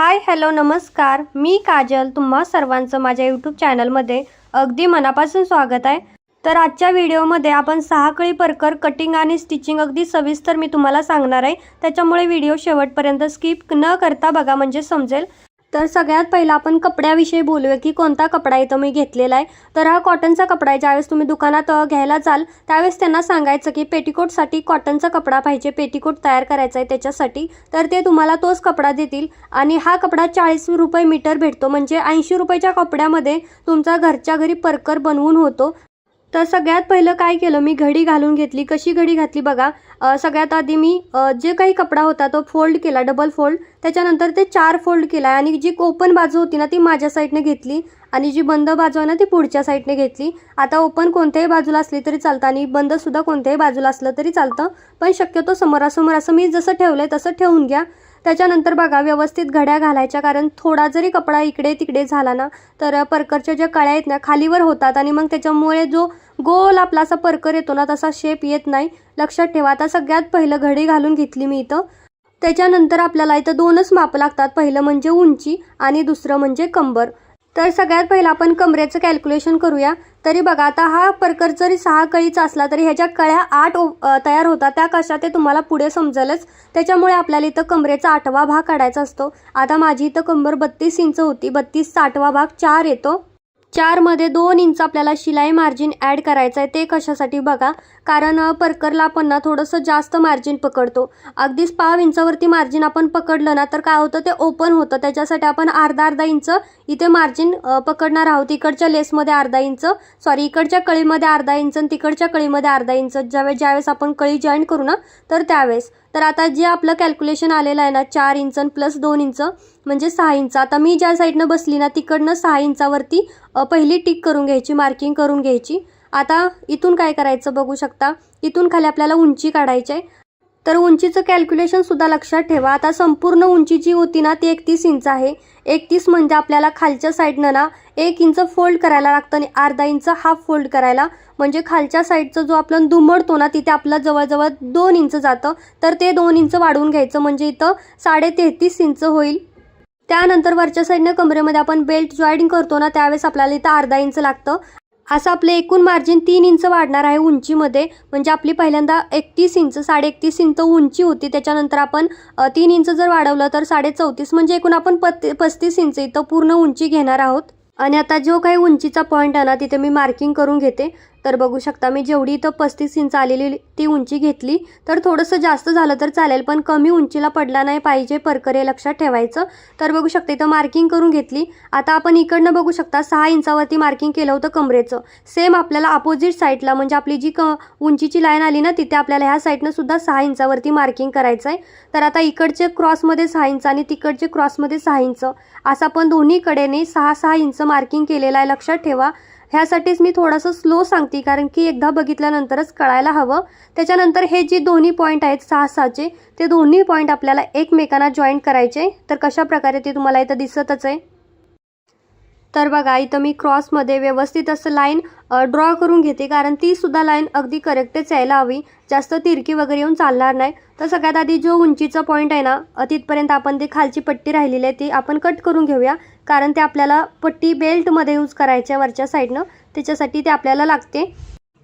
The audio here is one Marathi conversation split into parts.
हाय हॅलो नमस्कार. मी काजल तुम्हा सर्वांचं माझ्या यूट्यूब चॅनलमध्ये अगदी मनापासून स्वागत आहे. तर आजच्या व्हिडिओमध्ये आपण सहा कळी परकर कटिंग आणि स्टिचिंग अगदी सविस्तर मी तुम्हाला सांगणार आहे. त्याच्यामुळे व्हिडिओ शेवटपर्यंत स्किप न करता बघा म्हणजे समजेल. तर सगळ्यात पहिला आपण कपड्याविषयी बोलूया की कोणता कपडा इथं मी घेतलेला आहे. तर हा कॉटनचा कपडा आहे. ज्यावेळेस तुम्ही दुकानात घ्यायला जाल त्यावेळेस त्यांना सांगायचं की पेटीकोटसाठी कॉटनचा कपडा पाहिजे पेटीकोट तयार करायचा आहे त्याच्यासाठी. तर ते तुम्हाला तोच कपडा देतील. आणि हा कपडा चाळीस रुपये मीटर भेटतो. म्हणजे ऐंशी रुपयाच्या कपड्यामध्ये तुमचा घरच्या घरी परकर बनवून होतो. तर सगळ्यात पहिलं काय केलं? मी घडी घालून घेतली. कशी घडी घातली बघा? सगळ्यात आधी मी जे काही कपडा होता तो फोल्ड केला डबल फोल्ड. त्याच्यानंतर ते चार फोल्ड केला आणि जी ओपन बाजू होती ना ती माझ्या साईडने घेतली आणि जी बंद बाजू आहे ना ती पुढच्या साईडने घेतली. आता ओपन कोणत्याही बाजूला असली तरी चालतं आणि बंदसुद्धा कोणत्याही बाजूला असलं तरी चालतं. पण शक्यतो समोरासमोर असं मी जसं ठेवलं आहे तसं ठेवून घ्या. त्याच्यानंतर बघा व्यवस्थित घड्या घालायच्या कारण थोडा जरी कपडा इकडे तिकडे झाला ना तर परकरच्या ज्या कळ्या आहेत ना खालीवर होतात आणि मग त्याच्यामुळे जो गोल आपला असा परकर येतो ना तसा शेप येत नाही. लक्षात ठेवा आता सगळ्यात पहिलं घडी घालून घेतली मी इथं. त्याच्यानंतर आपल्याला इथं दोनच माप लागतात. पहिलं म्हणजे उंची आणि दुसरं म्हणजे कंबर. तर सगळ्यात पहिलं आपण कमरेचं कॅल्क्युलेशन करूया. तरी बघा आता हा परकर जरी सहा कळीचा असला तरी ह्याच्या कळ्या आठ ओ- तयार होतात. त्या कशा ते तुम्हाला पुढे समजेलच. त्याच्यामुळे आपल्याला इथं कमरेचा आठवा भाग काढायचा असतो. आता माझी इथं कंबर बत्तीस इंच होती. बत्तीसचा आठवा भाग चार येतो. चारमध्ये दोन इंच आपल्याला शिलाई मार्जिन ॲड करायचं आहे ते कशासाठी बघा. कारण परकरला आपण ना थोडंसं जास्त मार्जिन पकडतो. अगदीच पाव इंचावरती मार्जिन आपण पकडलं ना तर काय होतं ते ओपन होतं. त्याच्यासाठी आपण अर्धा अर्धा इंच इथे मार्जिन पकडणार आहोत. इकडच्या लेसमध्ये अर्धा इंच सॉरी इकडच्या कळीमध्ये अर्धा इंच आणि तिकडच्या कळीमध्ये अर्धा इंच. ज्यावेळेस ज्यावेळेस आपण कळी जॉईन करू ना तर त्यावेळेस. तर आता जे आपलं कॅल्क्युलेशन आलेलं आहे ना चार इंच प्लस दोन इंच म्हणजे सहा इंच. आता मी ज्या साईडनं बसली ना तिकडनं सहा इंचावरती पहिली टिक करून घ्यायची मार्किंग करून घ्यायची. आता इथून काय करायचं बघू शकता? इथून खाली आपल्याला उंची काढायची आहे. तर उंचीचं कॅल्क्युलेशनसुद्धा लक्षात ठेवा. आता संपूर्ण उंची जी होती ना ती एकतीस इंच आहे. एकतीस म्हणजे आपल्याला खालच्या साईडनं ना एक इंच फोल्ड करायला लागतं आणि अर्धा इंच हाफ फोल्ड करायला. म्हणजे खालच्या साईडचं जो आपलं दुमडतो ना तिथे आपलं जवळजवळ दोन इंच जातं. तर ते दोन इंच वाढवून घ्यायचं. म्हणजे इथं साडे तेहतीस इंच होईल. त्यानंतर वरच्या साईडनं कमरेमध्ये आपण बेल्ट जॉईन करतो ना त्यावेळेस आपल्याला इथं अर्धा इंच लागतं. असं आपलं एकूण मार्जिन तीन इंच वाढणार आहे उंचीमध्ये. म्हणजे आपली पहिल्यांदा एकतीस इंच साडे एकतीस इंच उंची होती. त्याच्यानंतर आपण तीन इंच जर वाढवलं तर साडे चौतीस म्हणजे एकूण आपण पत पस्तीस इंच इथं पूर्ण उंची घेणार आहोत. आणि आता जो काही उंचीचा पॉईंट आहे ना तिथे मी मार्किंग करून घेते. तर बघू शकता मी जेवढी इथं पस्तीस इंच आलेली ती उंची घेतली तर थोडंसं जास्त झालं तर चालेल पण कमी उंचीला पडला नाही पाहिजे परकरे लक्षात ठेवायचं. तर बघू शकता इथं मार्किंग करून घेतली. आता आपण इकडनं बघू शकता सहा इंचावरती मार्किंग केलं होतं कमरेचं. सेम आपल्याला अपोजिट साईडला म्हणजे आपली जी क उंचीची लाईन आली ना तिथे आपल्याला ह्या साईडनं सुद्धा सहा इंचावरती मार्किंग करायचं आहे तर आता इकडचे क्रॉसमध्ये सहा इंच आणि तिकडचे क्रॉसमध्ये सहा इंच. असं आपण दोन्हीकडेने सहा सहा इंच मार्किंग केलेलं आहे लक्षात ठेवा. ह्यासाठीच मी थोडंसं स्लो सांगते कारण की एकदा बघितल्यानंतरच कळायला हवं. त्याच्यानंतर हे जे दोन्ही पॉईंट आहेत सहा सहाचे ते दोन्ही पॉईंट आपल्याला एकमेकांना जॉईन करायचे. तर कशा प्रकारे ते तुम्हाला इथं दिसतच आहे? तर बघा इथं मी क्रॉसमध्ये व्यवस्थित असं लाईन ड्रॉ करून घेते कारण ती सुद्धा लाईन अगदी करेक्टच यायला हवी. जास्त तिरकी वगैरे येऊन चालणार नाही. तर सगळ्यात आधी जो उंचीचा पॉईंट आहे ना तिथपर्यंत आपण ती खालची पट्टी राहिलेली आहे ती आपण कट करून घेऊया. कारण ते आपल्याला पट्टी बेल्टमध्ये यूज करायच्या वरच्या साईडनं त्याच्यासाठी ते आपल्याला लागते.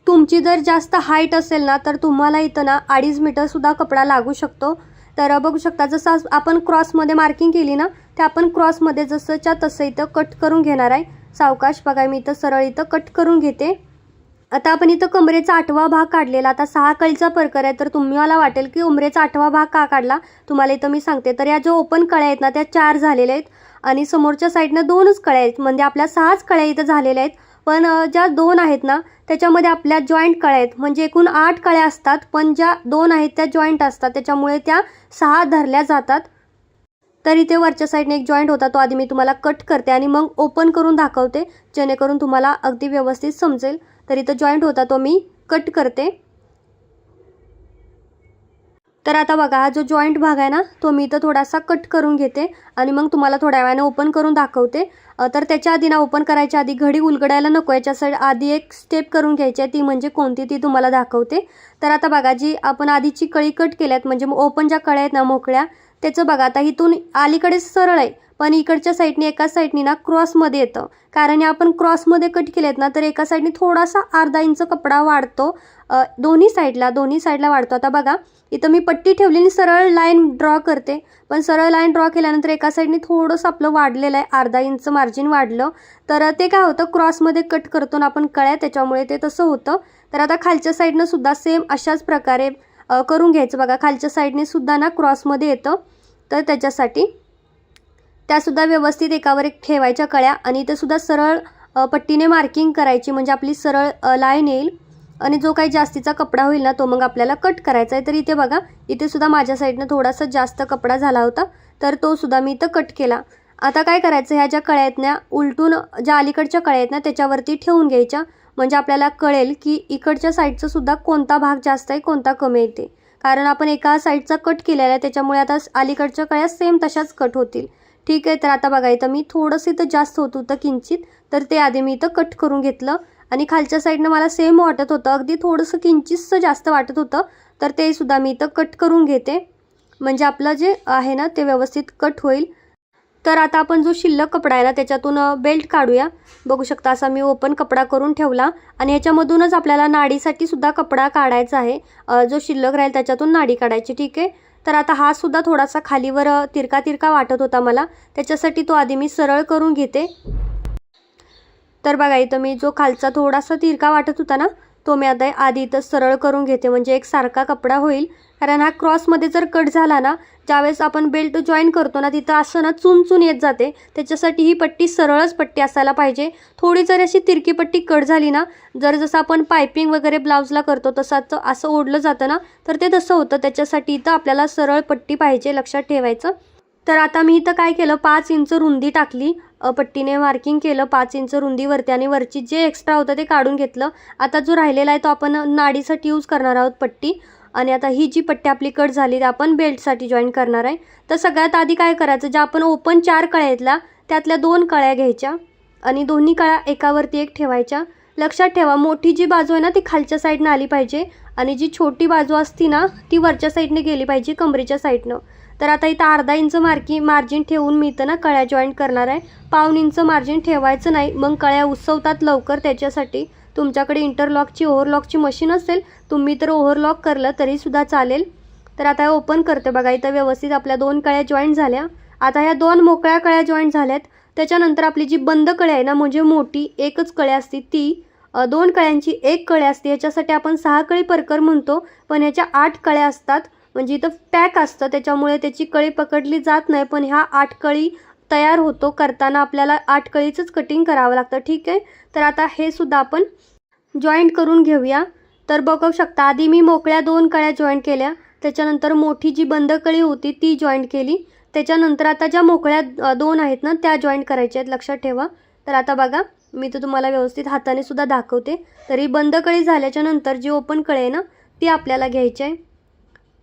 तुमची जर जास्त हाईट असेल ना तर तुम्हाला इथं ना अडीच मीटरसुद्धा कपडा लागू शकतो. तर बघू शकता जसं आपण क्रॉसमध्ये मार्किंग केली ना ते आपण क्रॉसमध्ये जसंच्या तसं इथं कट करून घेणार आहे. सावकाश बघा मी इथं सरळ इथं कट करून घेते. आता आपण इथं कमरेचा आठवा भाग काढलेला आता सहा कळीचा परकर आहे तर तुम्ही मला वाटेल की उमरेचा आठवा भाग का काढला? तुम्हाला इथं मी सांगते. तर या जो ओपन कळ्या आहेत ना त्या चार झालेल्या आहेत. आणि समोरच्या साईडनं दोनच कळ्या आहेत. म्हणजे आपल्या सहाच कळ्या इथं झालेल्या आहेत. पण ज्या दोन आहेत ना त्याच्यामध्ये आपल्या जॉईंट कळ्या आहेत. म्हणजे एकूण आठ कळ्या असतात पण ज्या दोन आहेत त्या जॉईंट असतात. त्याच्यामुळे त्या सहा धरल्या जातात. तर इथे वरच्या साईडने एक जॉईंट होता तो आधी मी तुम्हाला कट करते आणि मग ओपन करून दाखवते. जेणेकरून तुम्हाला अगदी व्यवस्थित समजेल. तर इथं जॉईंट होता तो मी कट करते. तर आता बघा हा जो जॉईंट भाग आहे ना तो मी इथं थोडासा कट करून घेते आणि मग तुम्हाला थोड्या वेळाने ओपन करून दाखवते. तर त्याच्या आधी ना ओपन करायच्या आधी घडी उलगडायला नको याच्या साईड आधी एक स्टेप करून घ्यायची आहे ती म्हणजे कोणती ती तुम्हाला दाखवते. तर आता बघा जी आपण आधीची कळी कट केल्यात म्हणजे ओपन ज्या कळ्या आहेत ना मोकळ्या त्याचं बघा आता इथून अलीकडे सरळ आहे. पण इकडच्या साईडने एका साईडने ना क्रॉसमध्ये येतं. कारण आपण क्रॉसमध्ये कट केलेत ना तर एका साईडने थोडासा अर्धा इंच कपडा वाढतो. दोन्ही साईडला दोन्ही साईडला वाढतो. आता बघा इथं मी पट्टी ठेवलेली सरळ लाईन ड्रॉ करते. पण सरळ लाईन ड्रॉ केल्यानंतर एका साईडने थोडंसं आपलं वाढलेलं आहे. अर्धा इंच मार्जिन वाढलं. तर ते काय होतं क्रॉसमध्ये कट करतो ना आपण कळ्या त्याच्यामुळे ते तसं होतं. तर आता खालच्या साईडनं सुद्धा सेम अशाच प्रकारे करून घ्यायचं. बघा खालच्या साईडने सुद्धा ना क्रॉसमध्ये येतं. तर त्याच्यासाठी त्यासुद्धा व्यवस्थित एकावर एक ठेवायच्या कळ्या आणि इथंसुद्धा सरळ पट्टीने मार्किंग करायची. म्हणजे आपली सरळ लाईन येईल आणि जो काही जास्तीचा कपडा होईल ना तो मग आपल्याला कट करायचा आहे. तर इथे बघा इथे सुद्धा माझ्या साईडनं थोडासा जास्त कपडा झाला होता तर तो सुद्धा मी इथं कट केला. आता काय करायचं? ह्या ज्या कळ्या आहेत ना उलटून ज्या अलीकडच्या कळ्या आहेत ना त्याच्यावरती ठेवून घ्यायच्या. म्हणजे आपल्याला कळेल की इकडच्या साईडचा सुद्धा कोणता भाग जास्त आहे कोणता कमी येते कारण आपण एका साईडचा कट केलेला आहे त्याच्यामुळे आता अलीकडच्या कळ्या सेम तशाच कट होतील. ठीक आहे तर आता बघा इथं मी थोडंसं इथं जास्त होत होतं किंचित तर ते आधी मी इथं कट करून घेतलं. आणि खालच्या साईडनं मला सेम वाटत होतं अगदी थोडंसं किंचितसं जास्त वाटत होतं तर ते सुद्धा मी इथं कट करून घेते. म्हणजे आपलं जे आहे ना ते व्यवस्थित कट होईल. तर आता आपण जो शिल्लक कपडा आहे ना त्याच्यातून बेल्ट काढूया. बघू शकता असा मी ओपन कपडा करून ठेवला. आणि ह्याच्यामधूनच आपल्याला नाडीसाठी सुद्धा कपडा काढायचा आहे. जो शिल्लक राहील त्याच्यातून नाडी काढायची ठीक आहे? तर आता हा सुद्धा थोडासा खालीवर तिरका तिरका वाटत होता मला. त्याच्यासाठी तो आधी मी सरळ करून घेते. तर बघा इथं मी जो खालचा थोडासा तिरका वाटत होता ना तो मी आता आधी इथं सरळ करून घेते म्हणजे एक सारखा कपडा होईल. कारण हा क्रॉसमध्ये जर कट झाला ना ज्यावेळेस आपण बेल्ट जॉईन करतो ना तिथं असं ना चुनचून येत जाते. त्याच्यासाठी ही पट्टी सरळच पट्टी असायला पाहिजे. थोडी जर अशी तिरकी पट्टी कट झाली ना जर जसं आपण पायपिंग वगैरे ब्लाऊजला करतो तसंच असं ओढलं जातं ना तर ते तसं होतं. त्याच्यासाठी इथं आपल्याला सरळ पट्टी पाहिजे लक्षात ठेवायचं. तर आता मी इथं काय केलं पाच इंच रुंदी टाकली पट्टीने मार्किंग केलं पाच इंच रुंदीवरती आणि वरची जे एक्स्ट्रा होतं ते काढून घेतलं. आता जो राहिलेला आहे तो आपण नाडीसाठी यूज करणार आहोत पट्टी. आणि आता ही जी पट्टी आपली कट झाली ती आपण बेल्टसाठी जॉईन करणार आहे. तर सगळ्यात आधी काय करायचं ज्या आपण ओपन चार कळ्या घेतल्या त्यातल्या दोन कळ्या घ्यायच्या आणि दोन्ही कळ्या एकावरती एक ठेवायच्या. लक्षात ठेवा मोठी जी बाजू आहे ना ती खालच्या साईडनं आली पाहिजे आणि जी छोटी बाजू असती ना ती वरच्या साईडने गेली पाहिजे कमरेच्या साईडनं तर आता इथं अर्धा इंच मार्की मार्जिन ठेवून मी इथं ना कळ्या जॉईंट करणार आहे. पाऊन इंच मार्जिन ठेवायचं नाही मग कळ्या उसवतात लवकर त्याच्यासाठी. तुमच्याकडे इंटरलॉकची ओव्हरलॉकची मशीन असेल तुम्ही तर ओव्हरलॉक करलं तरीसुद्धा चालेल. तर आता ओपन करते बघा इथं व्यवस्थित आपल्या दोन कळ्या जॉईंट झाल्या. आता ह्या दोन मोकळ्या कळ्या जॉईंट झाल्यात. त्याच्यानंतर आपली जी बंद कळी आहे ना म्हणजे मोठी एकच कळी असते ती दोन कळ्यांची एक कळी असते. याच्यासाठी आपण सहा कळी परकर म्हणतो पण ह्याच्या आठ कळ्या असतात. म्हणजे इथं पॅक असतं त्याच्यामुळे त्याची कळी पकडली जात नाही पण ह्या आठ कळी तयार होतो करताना आपल्याला आठ कळीचंच कटिंग करावं लागतं ठीक आहे? तर आता हे सुद्धा आपण जॉईंट करून घेऊया. तर बघू शकता आधी मी मोकळ्या दोन कळ्या जॉईंट केल्या त्याच्यानंतर मोठी जी बंद कळी होती ती जॉईंट केली त्याच्यानंतर आता ज्या मोकळ्या दोन आहेत ना त्या जॉईंट करायच्या आहेत लक्षात ठेवा. तर आता बघा मी तर तुम्हाला व्यवस्थित हाताने सुद्धा दाखवते. तरी बंद कळी झाल्याच्यानंतर जी ओपन कळी आहे ना ती आपल्याला घ्यायची आहे.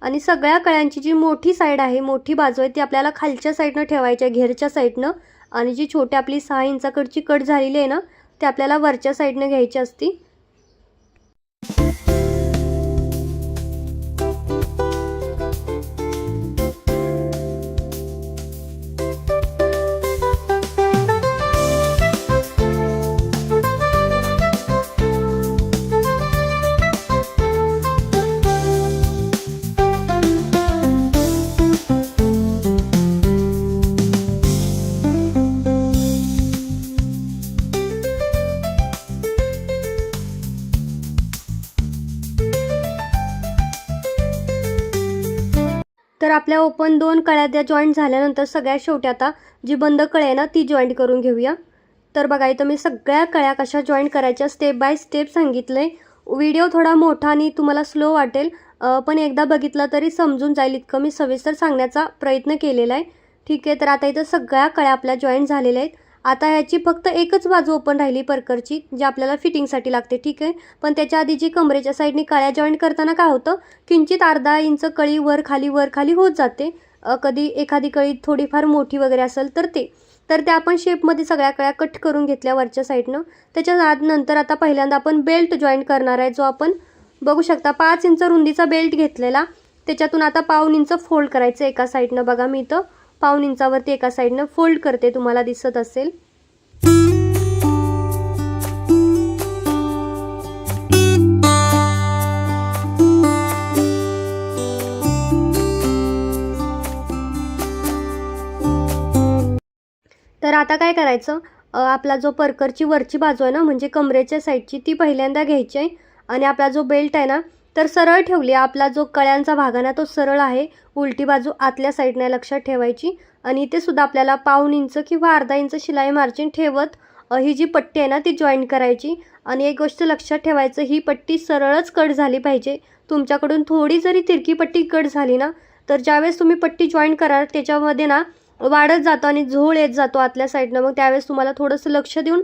आणि सगळ्या कळ्यांची जी मोठी साईड आहे मोठी बाजू आहे ती आपल्याला खालच्या साईडनं ठेवायची आहे घेरच्या साईडनं आणि जी छोटी आपली सहा इंचाकडची कट झालेली आहे ना ती आपल्याला वरच्या साईडनं घ्यायची असती. आपल्या ओपन दोन कळ्या त्या जॉईंट झाल्यानंतर सगळ्यात शेवटी आता जी बंद कळी आहे ना ती जॉईंट करून घेऊया. तर बघा इथं मी सगळ्या कळ्या कशा जॉईंट करायच्या स्टेप बाय स्टेप सांगितलं आहे व्हिडिओ थोडा मोठा आणि तुम्हाला स्लो वाटेल. पण एकदा बघितलं तरी समजून जाईल इतकं मी सविस्तर सांगण्याचा प्रयत्न केलेला आहे. ठीक आहे तर आता इथं सगळ्या कळ्या आपल्या जॉईंट झालेल्या आहेत. आता ह्याची फक्त एकच बाजू ओपन राहिली परकरची जी आपल्याला फिटिंगसाठी लागते ठीक आहे? पण त्याच्या आधी जी कमरेच्या साईडने कळ्या जॉईंट करताना काय होतं? किंचित अर्धा इंच कळी वर खाली वर खाली होत जाते. कधी एखादी कळी थोडीफार मोठी वगैरे असेल तर ते. तर त्या आपण शेपमध्ये सगळ्या कळ्या कट करून घेतल्या वरच्या साईडनं त्याच्या आत- नंतर आता पहिल्यांदा आपण बेल्ट जॉईंट करणार आहे जो आपण बघू शकता पाच इंच रुंदीचा बेल्ट घेतलेला. त्याच्यातून आता पाऊन इंच फोल्ड करायचं एका साईडनं बघा मी इथं पाऊन इंचावरती एका साईडनं फोल्ड करते तुम्हाला दिसत असेल. तर आता काय करायचं? आपला जो परकरची वरची बाजू आहे ना म्हणजे कमरेच्या साईडची ती पहिल्यांदा घ्यायची आहे. आणि आपला जो बेल्ट आहे ना तर सरळ ठेवली. आपला जो कळ्यांचा भाग आहे ना तो सरळ आहे. उलटी बाजू आतल्या साईडने लक्षात ठेवायची. आणि इथे सुद्धा आपल्याला पाऊन इंच किंवा अर्धा इंच शिलाई मार्जिन ठेवत ही जी पट्टी आहे ना ती जॉईन करायची. आणि एक गोष्ट लक्षात ठेवायचं ही पट्टी सरळच कट झाली पाहिजे. तुमच्याकडून थोडी जरी तिरकी पट्टी कट झाली ना तर ज्यावेळेस तुम्ही पट्टी जॉईन कराल त्याच्यामध्ये ना वाढत जातो आणि झोळ येत जातो आतल्या साईडनं मग त्यावेळेस तुम्हाला थोडंसं लक्ष देऊन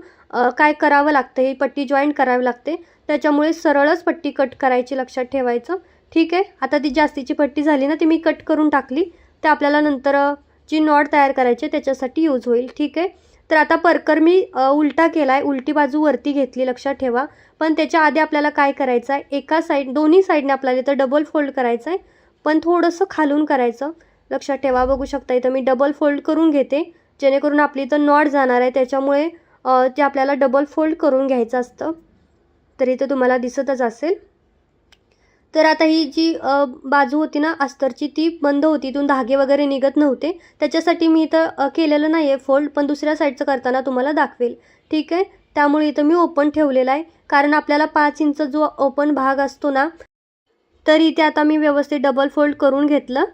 काय करावं लागतं ही पट्टी जॉईन करावी लागते. त्याच्यामुळे सरळच पट्टी कट करायची लक्षात ठेवायचं. ठीक आहे? आता ती जास्तीची पट्टी झाली ना ती मी कट करून टाकली. ते आपल्याला नंतर जी नॉड तयार करायची आहे त्याच्यासाठी यूज होईल. ठीक आहे? तर आता परकर मी उलटा केला आहे उलटी बाजू वरती घेतली लक्षात ठेवा. पण त्याच्या आधी आपल्याला काय करायचं आहे? एका साईड दोन्ही साईडने आपल्याला इथं डबल फोल्ड करायचं आहे. पण थोडंसं खालून करायचं. लक्षात ठेवा बघू शकता इथं मी डबल फोल्ड करून घेते. जेणेकरून आपली इथं नॉड जाणार आहे. त्याच्यामुळे ते आपल्याला डबल फोल्ड करून घ्यायचं असतं. तर इथं तुम्हाला दिसतच असेल. तर आता ही जी बाजू होती ना अस्तरची ती बंद होती. इथून धागे वगैरे निघत नव्हते. त्याच्यासाठी मी इथं केलेलं नाही आहे फोल्ड पण दुसऱ्या साईडचं करताना तुम्हाला दाखवेल. ठीक आहे? त्यामुळे इथं मी ओपन ठेवलेलं आहे. कारण आपल्याला पाच इंच जो ओपन भाग असतो ना तर इथे आता मी व्यवस्थित डबल फोल्ड करून घेतलं.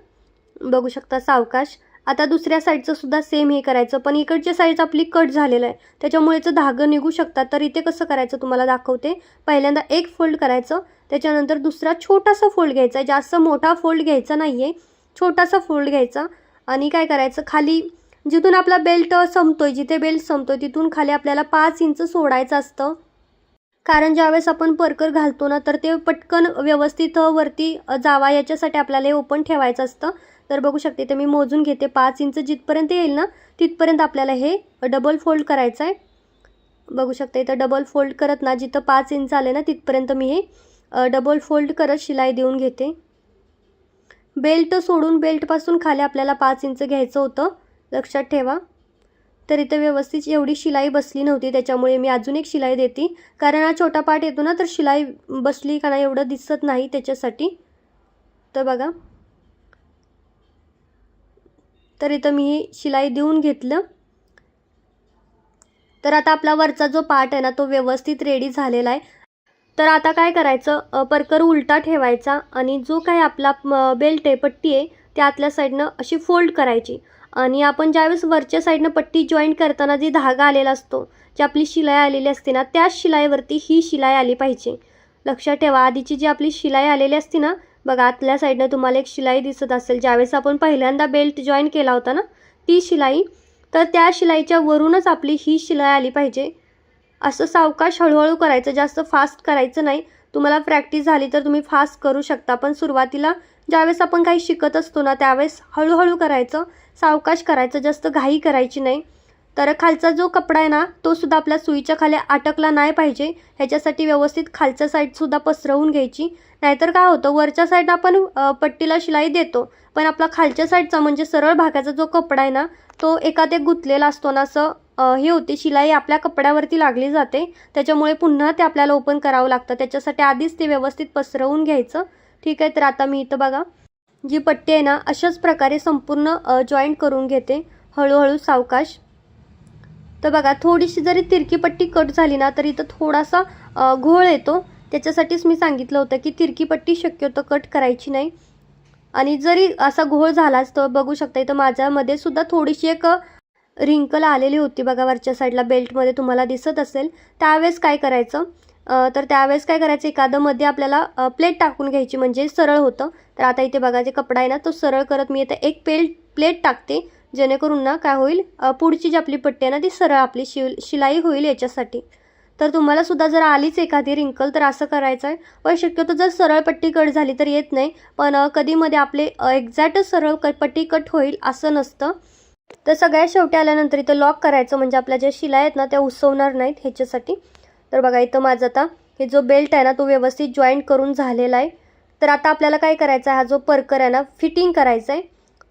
बघू शकता सावकाश. आता दुसऱ्या साईडचं सुद्धा सेम हे करायचं. पण इकडच्या साईड आपली कट झालेलं आहे. त्याच्यामुळेच धागं निघू शकतात. तर इथे कसं करायचं तुम्हाला दाखवते. पहिल्यांदा एक फोल्ड करायचं. त्याच्यानंतर दुसरा छोटासा फोल्ड घ्यायचा. आहे जास्त मोठा फोल्ड घ्यायचा नाही आहे छोटासा फोल्ड घ्यायचा. आणि काय करायचं? खाली जिथून आपला बेल्ट संपतोय जिथे बेल्ट संपतोय तिथून खाली आपल्याला पाच इंच सोडायचं असतं. कारण ज्यावेळेस आपण परकर घालतो ना तर ते पटकन व्यवस्थित वरती जावा याच्यासाठी आपल्याला हे ओपन ठेवायचं असतं. तर बघू शकते ते मी मोजून घेते. पाच इंच जिथपर्यंत येईल ना तिथपर्यंत आपल्याला हे डबल फोल्ड करायचं आहे. बघू शकते इथं डबल फोल्ड करत ना जिथं पाच इंच आले ना तिथपर्यंत मी हे डबल फोल्ड करत शिलाई देऊन घेते. बेल्ट सोडून बेल्टपासून खाली आपल्याला पाच इंच घ्यायचं होतं. लक्षात ठेवा. तर इथं व्यवस्थित एवढी शिलाई बसली नव्हती त्याच्यामुळे मी अजून एक शिलाई देते. कारण हा छोटा पार्ट येतो ना तर शिलाई बसली का नाही एवढं दिसत नाही त्याच्यासाठी. तर बघा. तर इथं मी ही शिलाई देऊन घेतलं. तर आता आपला वरचा जो पार्ट आहे ना तो व्यवस्थित रेडी झालेला आहे. तर आता काय करायचं? परकर उलटा ठेवायचा आणि जो काय आपला बेल्ट आहे पट्टी आहे त्या आतल्या साईडनं अशी फोल्ड करायची. आणि आपण ज्यावेळेस वरच्या साईडनं पट्टी जॉईन करताना जी धागा आलेला असतो जी आपली शिलाई आलेली असते ना त्याच शिलाईवरती ही शिलाई आली पाहिजे. लक्षात ठेवा आधीची जी आपली शिलाई आलेली असते ना बघा आतल्या साईडनं तुम्हाला एक शिलाई दिसत असेल. ज्यावेळेस आपण पहिल्यांदा बेल्ट जॉईन केला होता ना ती शिलाई तर त्या शिलाईच्या वरूनच आपली ही शिलाई आली पाहिजे. असं सावकाश हळूहळू करायचं जास्त फास्ट करायचं नाही. तुम्हाला प्रॅक्टिस झाली तर तुम्ही फास्ट करू शकता पण सुरुवातीला ज्यावेळेस आपण काही शिकत असतो ना त्यावेळेस हळूहळू करायचं. सावकाश करायचं जास्त घाई करायची नाही. तर खालचा जो कपडा आहे ना तो सुद्धा आपल्या सुईच्या खाली अटकला नाही पाहिजे. ह्याच्यासाठी व्यवस्थित खालच्या साईडसुद्धा पसरवून घ्यायची. नाहीतर काय होतं वरच्या साईडनं आपण पट्टीला शिलाई देतो. पण आपला खालच्या साईडचा म्हणजे सरळ भागाचा जो कपडा आहे ना तो एकात एक गुंतलेला असतो ना असं हे होते. शिलाई आपल्या कपड्यावरती लागली जाते. त्याच्यामुळे पुन्हा ते आपल्याला ओपन करावं लागतं. त्याच्यासाठी आधीच ते व्यवस्थित पसरवून घ्यायचं. ठीक आहे तर आता मी इथं बघा. जी पट्टी आहे ना अशाच प्रकारे संपूर्ण जॉईंट करून घेते. हळूहळू सावकाश. तर बघा थोडीशी जरी तिरकी पट्टी कट झाली ना तर इथं थोडासा घोळ येतो. त्याच्यासाठीच मी सांगितलं होतं की तिरकी पट्टी शक्यतो कट करायची नाही. आणि जरी असा घोळ झालाच तर बघू शकता इथं माझ्यामध्ये सुद्धा थोडीशी एक रिंकल आलेली होती बघा वरच्या साईडला बेल्टमध्ये तुम्हाला दिसत असेल. त्यावेळेस काय करायचं? तर त्यावेळेस काय करायचं? एखादं मध्ये आपल्याला प्लेट टाकून घ्यायची म्हणजे सरळ होतं. तर आता इथे बघा जे कपडा आहे ना तो सरळ करत मी इथे एक पेल प्लेट टाकते. जेणेकरून ना काय होईल? पुढची जी आपली पट्टी आहे ना ती सरळ आपली शि शिलाई होईल याच्यासाठी. तर तुम्हाला सुद्धा जर आलीच एखादी रिंकल तर असं करायचं आहे. पण शक्यतो जर सरळ पट्टी कट झाली तर येत नाही. पण कधीमध्ये आपले एक्झॅक्टच सरळ कट पट्टी कट होईल असं नसतं. तर सगळ्या शेवटी आल्यानंतर इथं लॉक करायचं म्हणजे आपल्या ज्या शिलाई आहेत ना त्या उसवणार नाहीत ह्याच्यासाठी. तर बघा इथं माझं आता हे जो बेल्ट आहे ना तो व्यवस्थित जॉईंट करून झालेला आहे. तर आता आपल्याला काय करायचं आहे? हा जो परकर आहे ना फिटिंग करायचा आहे.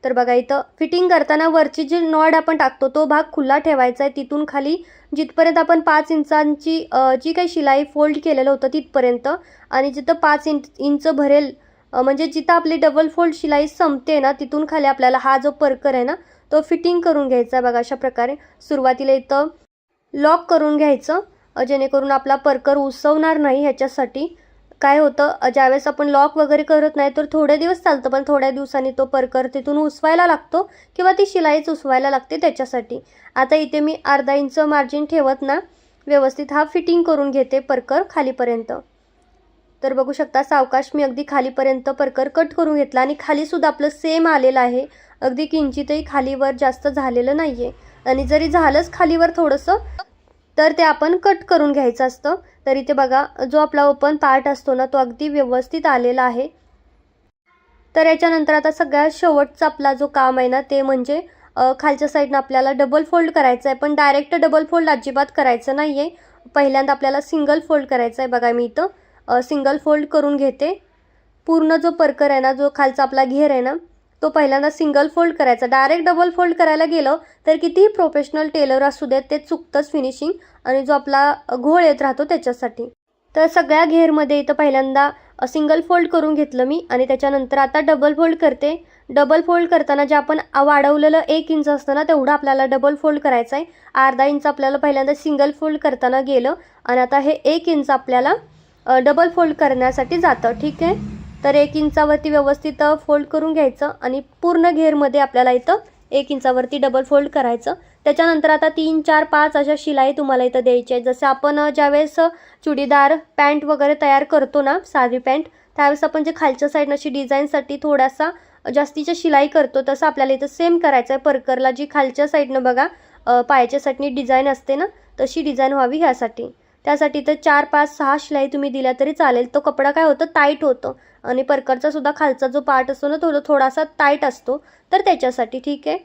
तर बघा इथं फिटिंग करताना वरची जी नॉड आपण टाकतो तो भाग खुला ठेवायचा आहे तिथून खाली. जिथपर्यंत आपण पाच इंचांची जी काही शिलाई फोल्ड केलेलं होतं तिथपर्यंत आणि जिथं पाच इंच इंच भरेल म्हणजे जिथं आपली डबल फोल्ड शिलाई संपते ना तिथून खाली आपल्याला हा जो पर्कर आहे ना तो फिटिंग करून घ्यायचा आहे बघा अशा प्रकारे. सुरुवातीला इथं लॉक करून घ्यायचं. जेणेकरून आपला पर्कर उसवणार नाही ह्याच्यासाठी. काय होतं ज्यावेळेस आपण लॉक वगैरे करत नाही तर थोडे दिवस चालतं पण थोड्या दिवसांनी तो पर्कर तिथून उसवायला लागतो किंवा ती शिलाईच उसवायला लागते त्याच्यासाठी. आता इथे मी अर्धा इंच मार्जिन ठेवत ना व्यवस्थित हा फिटिंग करून घेते पर्कर खालीपर्यंत. तर बघू शकता सावकाश मी अगदी खालीपर्यंत पर्कर कट करून घेतला आणि खालीसुद्धा आपलं सेम आलेलं आहे. अगदी किंचितही खालीवर जास्त झालेलं नाही आहे आणि जरी झालंच खालीवर थोडंसं तर ते आपण कट करून घ्यायचं असतं. तर इथे बघा जो आपला ओपन पार्ट असतो ना तो अगदी व्यवस्थित आलेला आहे. तर याच्यानंतर आता सगळ्यात शेवटचा आपला जो काम आहे ना ते म्हणजे खालच्या साईडनं आपल्याला डबल फोल्ड करायचं आहे. पण डायरेक्ट डबल फोल्ड अजिबात करायचं नाही आहे पहिल्यांदा आपल्याला सिंगल फोल्ड करायचं आहे बघा मी इथं. सिंगल फोल्ड करून घेते. पूर्ण जो पर्कर आहे ना जो खालचा आपला घेर आहे ना तो पहिल्यांदा सिंगल फोल्ड करायचा. डायरेक्ट डबल फोल्ड करायला गेलं तर कितीही प्रोफेशनल टेलर असू देत ते चुकतंच फिनिशिंग आणि जो आपला घोळ येत राहतो त्याच्यासाठी. तर सगळ्या घेरमध्ये इथं पहिल्यांदा सिंगल फोल्ड करून घेतलं मी आणि त्याच्यानंतर आता डबल फोल्ड करते. डबल फोल्ड करताना जे आपण वाढवलेलं एक इंच असतं ना तेवढं आपल्याला डबल फोल्ड करायचं आहे अर्धा इंच आपल्याला पहिल्यांदा सिंगल फोल्ड करताना गेलं आणि आता हे एक इंच आपल्याला डबल फोल्ड करण्यासाठी जातं. ठीक आहे? तर एक इंचावरती व्यवस्थित फोल्ड करून घ्यायचं आणि पूर्ण घेरमध्ये आपल्याला इथं एक इंचावरती डबल फोल्ड करायचं. त्याच्यानंतर आता तीन चार पाच अशा शिलाई तुम्हाला इथं द्यायच्या आहेत जसं आपण ज्यावेळेस चुडीदार पॅन्ट वगैरे तयार करतो ना साधी पॅन्ट त्यावेळेस आपण जे खालच्या साईडनं अशी डिझाईनसाठी थोडासा जास्तीच्या शिलाई करतो तसं आपल्याला इथं सेम करायचं आहे. परकरला जी खालच्या साईडनं बघा पायाच्या साईडनी डिझाईन असते ना तशी डिझाईन व्हावी ह्यासाठी. त्यासाठी तर चार पाच सहा शिलाई तुम्ही दिल्या तरी चालेल. तो कपडा काय होतं? टाईट होतं. आणि परकरचा सुद्धा खालचा जो पार्ट असतो ना तो थोडासा टाईट असतो. तर त्याच्यासाठी ठीक आहे.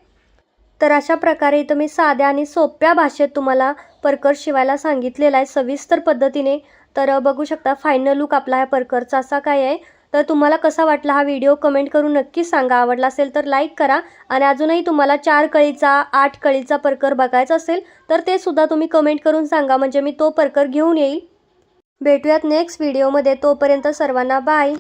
तर अशा प्रकारे इथं मी साध्या आणि सोप्या भाषेत तुम्हाला परकर शिवायला सांगितलेला आहे सविस्तर पद्धतीने. तर बघू शकता फायनल लुक आपला ह्या परकरचा असा काय आहे? तर तुम्हाला कसा वाटला हा व्हिडिओ कमेंट करून नक्कीच सांगा. आवडला असेल तर लाईक करा. आणि अजूनही तुम्हाला चार कळीचा आठ कळीचा परकर बघायचा असेल तर ते सुद्धा तुम्ही कमेंट करून सांगा. म्हणजे मी तो परकर घेऊन येईल. भेटूयात नेक्स्ट व्हिडिओमध्ये तोपर्यंत सर्वांना बाय